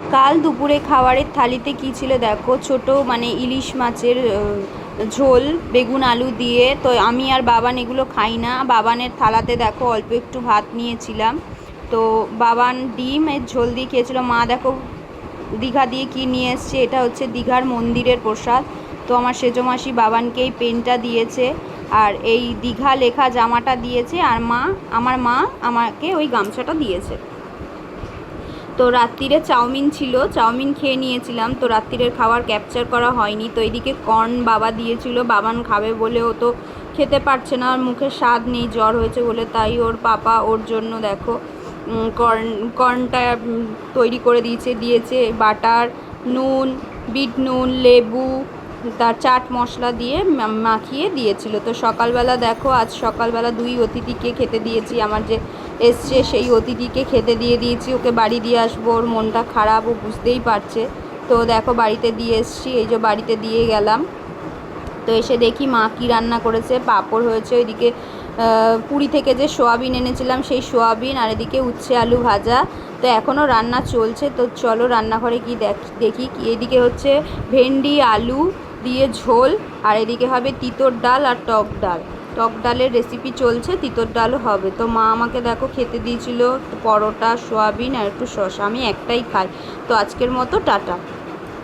কাল দুপুরে খাবারের থালিতে কী ছিল দেখো? ছোট মানে ইলিশ মাছের ঝোল, বেগুন, আলু দিয়ে। তো আমি আর বাবান এগুলো খাই না। বাবানের থালাতে দেখো অল্প একটু ভাত নিয়েছিলাম। তো বাবান ডিম এর ঝোল দিয়ে খেয়েছিল। মা দেখো দীঘা দিয়ে কি নিয়ে এসছে? এটা হচ্ছে দীঘার মন্দিরের প্রসাদ। তো আমার সেজো মাসি বাবানকে এই পেনটা দিয়েছে। আর এই দীঘা লেখা জামাটা দিয়েছে। আর মা, আমার মা আমাকে ওই গামছাটা দিয়েছে। তো রাত্রিরে চাউমিন ছিল, চাউমিন খেয়ে নিয়েছিলাম, তো রাত্রিরের খাবার ক্যাপচার করা হয়নি। তো এদিকে কর্ন বাবা দিয়েছিল, বাবান খাবে বলে ও তো খেতে পারছে না, আর মুখে স্বাদ নেই, জ্বর হয়েছে বলে তাই ওর পাপা ওর জন্য দেখো কর্ন কর্নটা তৈরি করে দিয়েছে দিয়েছে বাটার, নুন, বিট নুন, লেবু তার চাট মশলা দিয়ে মাখিয়ে দিয়েছিল। তো সকালবেলা দেখো, আজ সকালবেলা দুই অতিথিকে খেতে দিয়েছি। আমার যে এসছে সেই অতিথিকে খেতে দিয়ে দিয়েছি। ওকে বাড়ি দিয়ে আসব, ওর মনটা খারাপ, ও বুঝতেই পারছে। তো দেখো, বাড়িতে দিয়ে এসছি। এই যে বাড়িতে দিয়ে গেলাম। তো এসে দেখি মা কী রান্না করেছে। পাঁপড় হয়েছে, ওইদিকে পুরী থেকে যে সোয়াবিন এনেছিলাম, সেই সোয়াবিন, আর এদিকে উচ্ছে আলু ভাজা। তো এখনও রান্না চলছে। তো চলো রান্নাঘরে কি দেখ এদিকে হচ্ছে ভেন্ডি, আলু দিয়ে ঝোল, আর এদিকে হবে তিতর ডাল আর টক ডাল। টক ডালের রেসিপি চলছে, তিতর ডালও হবে। তো মা আমাকে দেখো খেতে দিয়েছিল পরোটা, সোয়াবিন আর একটু শসা। আমি একটাই খাই। তো আজকের মতো টাটা।